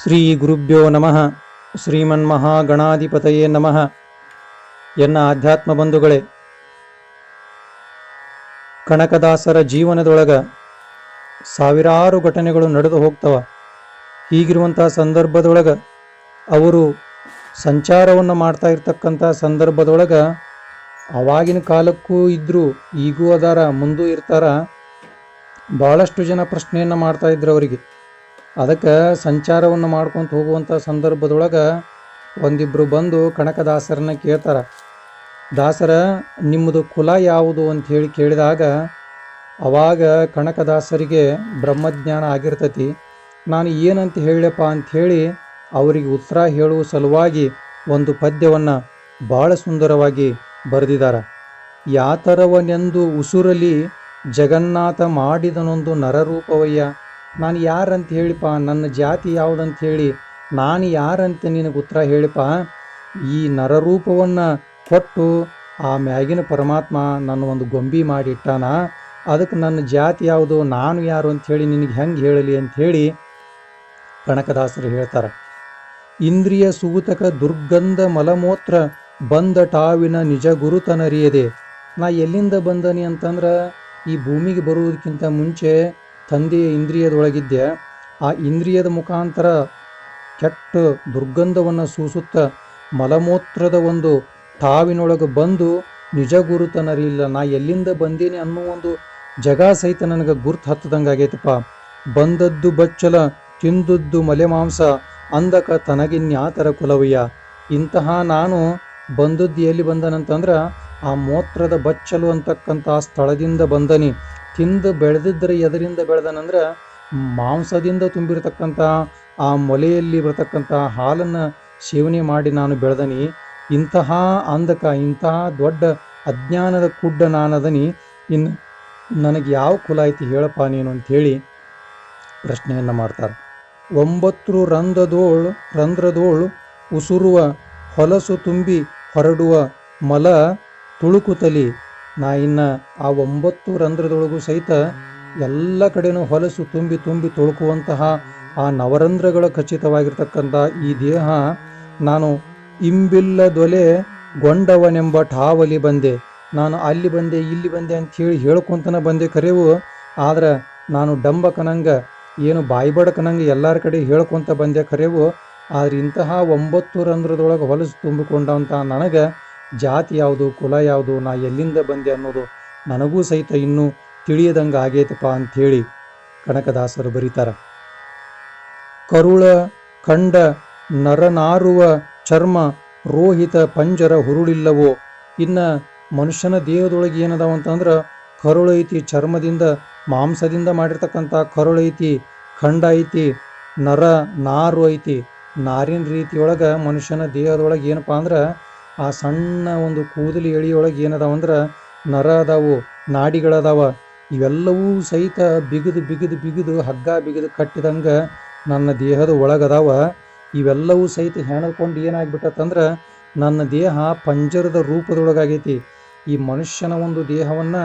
ಶ್ರೀ ಗುರುಭ್ಯೋ ನಮಃ. ಶ್ರೀಮನ್ಮಹಾಗಣಾಧಿಪತಯೇ ನಮಃ. ಎನ್ನ ಆಧ್ಯಾತ್ಮ ಬಂಧುಗಳೇ, ಕನಕದಾಸರ ಜೀವನದೊಳಗ ಸಾವಿರಾರು ಘಟನೆಗಳು ನಡೆದು ಹೋಗ್ತವ. ಹೀಗಿರುವಂಥ ಸಂದರ್ಭದೊಳಗ ಅವರು ಸಂಚಾರವನ್ನು ಮಾಡ್ತಾ ಇರ್ತಕ್ಕಂಥ ಸಂದರ್ಭದೊಳಗ ಅವಾಗಿನ ಕಾಲಕ್ಕೂ ಇದ್ದರು ಈಗೂ ಅದಾರ, ಮುಂದೂ ಇರ್ತಾರ. ಭಾಳಷ್ಟು ಜನ ಪ್ರಶ್ನೆಯನ್ನು ಮಾಡ್ತಾ ಇದ್ರು ಅವರಿಗೆ. ಅದಕ್ಕೆ ಸಂಚಾರವನ್ನು ಮಾಡ್ಕೊತ ಹೋಗುವಂಥ ಸಂದರ್ಭದೊಳಗೆ ಒಂದಿಬ್ಬರು ಬಂದು ಕನಕದಾಸರನ್ನ ಕೇಳ್ತಾರ. ದಾಸರ, ನಿಮ್ಮದು ಕುಲ ಯಾವುದು? ಅಂತ ಹೇಳಿ ಕೇಳಿದಾಗ, ಅವಾಗ ಕನಕದಾಸರಿಗೆ ಬ್ರಹ್ಮಜ್ಞಾನ ಆಗಿರ್ತತಿ. ನಾನು ಏನಂತ ಹೇಳಪ್ಪ ಅಂಥೇಳಿ ಅವರಿಗೆ ಉತ್ತರ ಹೇಳುವ ಸಲುವಾಗಿ ಒಂದು ಪದ್ಯವನ್ನು ಭಾಳ ಸುಂದರವಾಗಿ ಬರೆದಿದ್ದಾರೆ. ಯಾತರವನೆಂದು ಉಸುರಲಿ ಜಗನ್ನಾಥ ಮಾಡಿದನೊಂದು ನರರೂಪವಯ್ಯ. ನಾನು ಯಾರಂತ ಹೇಳಿಪ್ಪ, ನನ್ನ ಜಾತಿ ಯಾವುದಂತ ಹೇಳಿ ನಾನು ಯಾರಂತ ನಿನಗೆ ಉತ್ತರ ಹೇಳಿಪ್ಪ, ಈ ನರರೂಪವನ್ನು ಕೊಟ್ಟು ಆ ಮ್ಯಾಗಿನ ಪರಮಾತ್ಮ ನನ್ನ ಒಂದು ಗೊಂಬಿ ಮಾಡಿಟ್ಟಾನ ಅದಕ್ಕೆ ನನ್ನ ಜಾತಿ ಯಾವುದು, ನಾನು ಯಾರು ಅಂತ ಹೇಳಿ ನಿನಗೆ ಹೆಂಗೆ ಹೇಳಲಿ ಅಂತ ಹೇಳಿ ಕನಕದಾಸರು ಹೇಳ್ತಾರೆ. ಇಂದ್ರಿಯ ಸೂತಕ ದುರ್ಗಂಧ ಮಲಮೂತ್ರ ಬಂದ ಟಾವಿನ ನಿಜ ಗುರುತನರಿಯದೆ ನಾ ಎಲ್ಲಿಂದ ಬಂದನಿ ಅಂತಂದ್ರೆ ಈ ಭೂಮಿಗೆ ಬರುವುದಕ್ಕಿಂತ ಮುಂಚೆ ತಂದೆಯ ಇಂದ್ರಿಯದೊಳಗಿದ್ದೆ ಆ ಇಂದ್ರಿಯದ ಮುಖಾಂತರ ಕೆಟ್ಟ ದುರ್ಗಂಧವನ್ನು ಸೂಸುತ್ತ ಮಲಮೂತ್ರದ ಒಂದು ತಾವಿನೊಳಗೆ ಬಂದು ನಿಜ ಗುರುತನರಿಲ್ಲ ನಾ ಎಲ್ಲಿಂದ ಬಂದೀನಿ ಅನ್ನೋ ಒಂದು ಜಗ ಸಹಿತ ನನಗೆ ಗುರ್ತು ಹತ್ತದಂಗೆ ಆಗೈತಪ್ಪ. ಬಂದದ್ದು ಬಚ್ಚಲ, ತಿಂದದ್ದು ಮಲೆ ಮಾಂಸ ಅಂದಕ ತನಗಿನ್ಯಾತರ ಕುಲವಯ್ಯ. ಇಂತಹ ನಾನು ಬಂದದ್ದು ಎಲ್ಲಿ ಬಂದನಂತಂದ್ರೆ ಆ ಮೂತ್ರದ ಬಚ್ಚಲು ಅಂತಕ್ಕಂಥ ಸ್ಥಳದಿಂದ ಬಂದನಿ. ತಿಂದು ಬೆಳೆದಿದ್ದರೆ ಎದರಿಂದ ಬೆಳೆದನಂದ್ರೆ ಮಾಂಸದಿಂದ ತುಂಬಿರತಕ್ಕಂಥ ಆ ಮೊಲೆಯಲ್ಲಿ ಬರತಕ್ಕಂಥ ಹಾಲನ್ನು ಸೇವನೆ ಮಾಡಿ ನಾನು ಬೆಳೆದನಿ. ಇಂತಹ ಅಂಧಕ ಇಂತಹ ದೊಡ್ಡ ಅಜ್ಞಾನದ ಕುಡ್ಡ ನಾನದನಿ. ಇನ್ನು ನನಗೆ ಯಾವ ಕುಲ ಐತಿ ಹೇಳಪ್ಪ ನೀನು ಅಂಥೇಳಿ ಪ್ರಶ್ನೆಯನ್ನು ಮಾಡ್ತಾರೆ. ಒಂಬತ್ತು ರಂಧ್ರದೋಳು ರಂಧ್ರದೋಳು ಉಸುರುವ ಹೊಲಸು ತುಂಬಿ ಹೊರಡುವ ಮಲ ತುಳುಕುತಲಿ ನಾ ಇನ್ನು ಆ ಒಂಬತ್ತು ರಂಧ್ರದೊಳಗೂ ಸಹಿತ ಎಲ್ಲ ಕಡೆನೂ ಹೊಲಸು ತುಂಬಿ ತುಂಬಿ ತೊಳ್ಕುವಂತಹ ಆ ನವರಂಧ್ರಗಳ ಖಚಿತವಾಗಿರ್ತಕ್ಕಂಥ ಈ ದೇಹ ನಾನು ಇಂಬಿಲ್ಲದೊಲೆ ಗೊಂಡವನೆಂಬ ಠಾವಲಿ ಬಂದೆ. ನಾನು ಅಲ್ಲಿ ಬಂದೆ, ಇಲ್ಲಿ ಬಂದೆ ಅಂತ ಹೇಳಿ ಹೇಳ್ಕೊಂತನ ಬಂದೆ ಕರೆವು. ಆದ್ರೆ ನಾನು ಡಂಬಕನಂಗ ಏನು ಬಾಯ್ಬಡಕನಂಗೆ ಎಲ್ಲರ ಕಡೆ ಹೇಳ್ಕೊಂತ ಬಂದೆ ಕರೆವು. ಆದ್ರೆ ಇಂತಹ ಒಂಬತ್ತು ರಂಧ್ರದೊಳಗೆ ಹೊಲಸು ತುಂಬಿಕೊಂಡಂಥ ನನಗೆ ಜಾತಿ ಯಾವುದು, ಕುಲ ಯಾವುದು, ನಾ ಎಲ್ಲಿಂದ ಬಂದೆ ಅನ್ನೋದು ನನಗೂ ಸಹಿತ ಇನ್ನೂ ತಿಳಿಯದಂಗೆ ಆಗೈತಪ್ಪ ಅಂಥೇಳಿ ಕನಕದಾಸರು ಬರೀತಾರ. ಕರುಳ, ಕಂಡ, ನರನಾರುವ ಚರ್ಮ, ರೋಹಿತ, ಪಂಜರ, ಹುರುಳಿಲ್ಲವೋ? ಇನ್ನ ಮನುಷ್ಯನ ದೇಹದೊಳಗೆ ಏನದಾವ ಅಂತಂದ್ರೆ ಕರುಳು ಐತಿ, ಚರ್ಮದಿಂದ, ಮಾಂಸದಿಂದ ಮಾಡಿರ್ತಕ್ಕಂಥ ಕರುಳು ಐತಿ, ಖಂಡ ಐತಿ, ನರ, ನಾರು ಐತಿ. ನಾರಿನ ರೀತಿಯೊಳಗೆ ಮನುಷ್ಯನ ದೇಹದೊಳಗೆ ಏನಪ್ಪ ಅಂದ್ರೆ ಆ ಸಣ್ಣ ಒಂದು ಕೂದಲು ಎಳಿಯೊಳಗೆ ಏನದಾವ ಅಂದ್ರೆ ನರ ಅದಾವು ನಾಡಿಗಳದಾವ. ಇವೆಲ್ಲವೂ ಸಹಿತ ಬಿಗಿದು ಬಿಗಿದು ಬಿಗಿದು ಹಗ್ಗ ಬಿಗಿದು ಕಟ್ಟಿದಂಗೆ ನನ್ನ ದೇಹದ ಒಳಗದಾವ. ಇವೆಲ್ಲವೂ ಸಹಿತ ಹೆಣದ್ಕೊಂಡು ಏನಾಗ್ಬಿಟ್ಟತ್ತಂದ್ರೆ ನನ್ನ ದೇಹ ಪಂಜರದ ರೂಪದೊಳಗಾಗೈತಿ. ಈ ಮನುಷ್ಯನ ಒಂದು ದೇಹವನ್ನು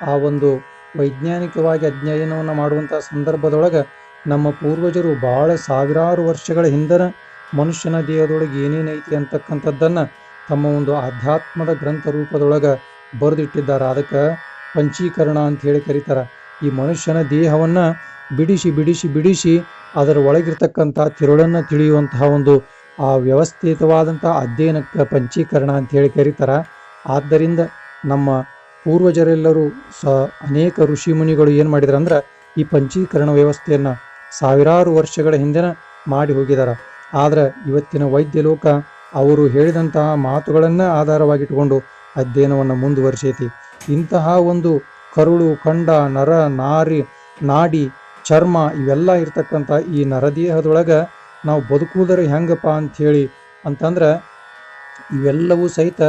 ಆ ಒಂದು ವೈಜ್ಞಾನಿಕವಾಗಿ ಅಧ್ಯಯನವನ್ನು ಮಾಡುವಂಥ ಸಂದರ್ಭದೊಳಗೆ ನಮ್ಮ ಪೂರ್ವಜರು ಭಾಳ ಸಾವಿರಾರು ವರ್ಷಗಳ ಹಿಂದನ ಮನುಷ್ಯನ ದೇಹದೊಳಗೆ ಏನೇನೈತಿ ಅಂತಕ್ಕಂಥದ್ದನ್ನು ತಮ್ಮ ಒಂದು ಆಧ್ಯಾತ್ಮದ ಗ್ರಂಥ ರೂಪದೊಳಗೆ ಬರೆದಿಟ್ಟಿದ್ದಾರೆ. ಅದಕ್ಕೆ ಪಂಚೀಕರಣ ಅಂತ ಹೇಳಿ ಕರೀತಾರೆ. ಈ ಮನುಷ್ಯನ ದೇಹವನ್ನು ಬಿಡಿಸಿ ಬಿಡಿಸಿ ಬಿಡಿಸಿ ಅದರ ಒಳಗಿರ್ತಕ್ಕಂಥ ತಿರುಳನ್ನು ತಿಳಿಯುವಂತಹ ಒಂದು ಆ ವ್ಯವಸ್ಥಿತವಾದಂಥ ಅಧ್ಯಯನಕ್ಕೆ ಪಂಚೀಕರಣ ಅಂತ ಹೇಳಿ ಕರೀತಾರೆ. ಆದ್ದರಿಂದ ನಮ್ಮ ಪೂರ್ವಜರೆಲ್ಲರೂ ಸ ಅನೇಕ ಋಷಿ ಮುನಿಗಳು ಏನು ಮಾಡಿದ್ರು ಅಂದ್ರೆ ಈ ಪಂಚೀಕರಣ ವ್ಯವಸ್ಥೆಯನ್ನು ಸಾವಿರಾರು ವರ್ಷಗಳ ಹಿಂದೆನ ಮಾಡಿ ಹೋಗಿದ್ದಾರೆ ಆದರೆ ಇವತ್ತಿನ ವೈದ್ಯ ಲೋಕ ಅವರು ಹೇಳಿದಂತಹ ಮಾತುಗಳನ್ನು ಆಧಾರವಾಗಿಟ್ಟುಕೊಂಡು ಅಧ್ಯಯನವನ್ನು ಮುಂದುವರಿಸೈತಿ. ಇಂತಹ ಒಂದು ಕರುಳು ಕಂಡ ನರ, ನಾರಿ, ನಾಡಿ, ಚರ್ಮ ಇವೆಲ್ಲ ಇರ್ತಕ್ಕಂಥ ಈ ನರದೇಹದೊಳಗೆ ನಾವು ಬದುಕುವುದರ ಹೆಂಗಪ್ಪ ಅಂಥೇಳಿ ಅಂತಂದ್ರೆ ಇವೆಲ್ಲವೂ ಸಹಿತ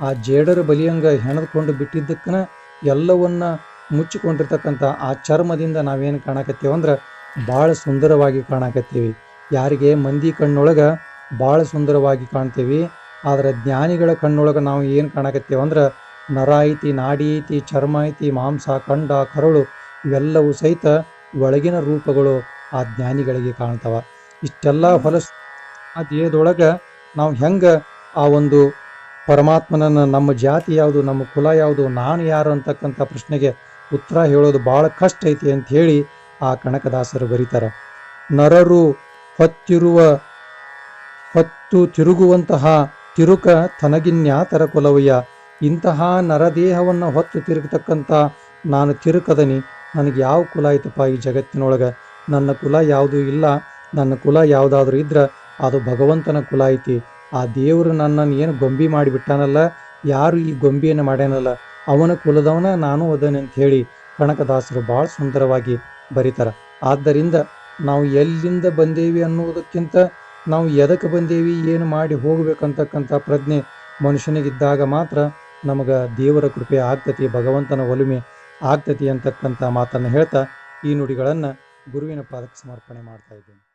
ಆ ಜೇಡರ ಬಲಿಯಂಗ ಹೆಣದ್ಕೊಂಡು ಬಿಟ್ಟಿದ್ದಕ್ಕನ ಎಲ್ಲವನ್ನ ಮುಚ್ಚಿಕೊಂಡಿರ್ತಕ್ಕಂಥ ಆ ಚರ್ಮದಿಂದ ನಾವೇನು ಕಾಣಕತ್ತೀವಿ ಅಂದ್ರೆ ಭಾಳ ಸುಂದರವಾಗಿ ಕಾಣಕತ್ತೀವಿ. ಯಾರಿಗೆ ಮಂದಿ ಕಣ್ಣೊಳಗೆ ಭಾಳ ಸುಂದರವಾಗಿ ಕಾಣ್ತೀವಿ. ಆದರೆ ಜ್ಞಾನಿಗಳ ಕಣ್ಣೊಳಗೆ ನಾವು ಏನು ಕಾಣಕತ್ತೇವೆ ಅಂದ್ರೆ ನರ ಐತಿ ನಾಡಿ ಐತಿ ಚರ್ಮ ಐತಿ ಮಾಂಸ ಖಂಡ ಕರುಳು ಇವೆಲ್ಲವೂ ಸಹಿತ ಒಳಗಿನ ರೂಪಗಳು ಆ ಜ್ಞಾನಿಗಳಿಗೆ ಕಾಣ್ತವ. ಇಷ್ಟೆಲ್ಲ ಹೊಲಸು ಆ ದೇಹದೊಳಗೆ ನಾವು ಹೆಂಗೆ ಆ ಒಂದು ಪರಮಾತ್ಮನನ್ನು ನಮ್ಮ ಜಾತಿ ಯಾವುದು, ನಮ್ಮ ಕುಲ ಯಾವುದು, ನಾನು ಯಾರು ಅಂತಕ್ಕಂಥ ಪ್ರಶ್ನೆಗೆ ಉತ್ತರ ಹೇಳೋದು ಭಾಳ ಕಷ್ಟ ಐತಿ ಅಂತ ಹೇಳಿ ಆ ಕನಕದಾಸರು ಬರೀತಾರೆ. ನರರು ಹೊತ್ತಿರುವ ಹೊತ್ತು ತಿರುಗುವಂತಹ ತಿರುಕ ತನಗಿನ್ಯಾತರ ಕುಲವಯ್ಯ. ಇಂತಹ ನರದೇಹವನ್ನು ಹೊತ್ತು ತಿರುಗತಕ್ಕಂಥ ನಾನು ತಿರುಕದನಿ, ನನಗೆ ಯಾವ ಕುಲ ಐತಪ್ಪ ಈ ಜಗತ್ತಿನೊಳಗೆ? ನನ್ನ ಕುಲ ಯಾವುದೂ ಇಲ್ಲ, ನನ್ನ ಕುಲ ಯಾವುದಾದ್ರೂ ಇದ್ರೆ ಅದು ಭಗವಂತನ ಕುಲ ಐತಿ. ಆ ದೇವರು ನನ್ನನ್ನು ಏನು ಗೊಂಬಿ ಮಾಡಿಬಿಟ್ಟಾನಲ್ಲ, ಯಾರು ಈ ಗೊಂಬಿಯನ್ನು ಮಾಡ್ಯಾನಲ್ಲ, ಅವನ ಕುಲದವನ ನಾನು ಅದನೆ ಅಂತ ಹೇಳಿ ಕನಕದಾಸರು ಭಾಳ ಸುಂದರವಾಗಿ ಬರೀತಾರೆ. ಆದ್ದರಿಂದ ನಾವು ಎಲ್ಲಿಂದ ಬಂದೇವಿ ಅನ್ನುವುದಕ್ಕಿಂತ ನಾವು ಎದಕ್ಕೆ ಬಂದೇವಿ, ಏನು ಮಾಡಿ ಹೋಗಬೇಕಂತಕ್ಕಂಥ ಪ್ರಜ್ಞೆ ಮನುಷ್ಯನಿಗಿದ್ದಾಗ ಮಾತ್ರ ನಮಗೆ ದೇವರ ಕೃಪೆ ಆಗ್ತತಿ, ಭಗವಂತನ ಒಲುಮೆ ಆಗ್ತತಿ ಅಂತಕ್ಕಂಥ ಮಾತನ್ನು ಹೇಳ್ತಾ ಈ ನುಡಿಗಳನ್ನು ಗುರುವಿನ ಪಾದಕ್ಕೆ ಸಮರ್ಪಣೆ ಮಾಡ್ತಾ ಇದ್ದೇನೆ.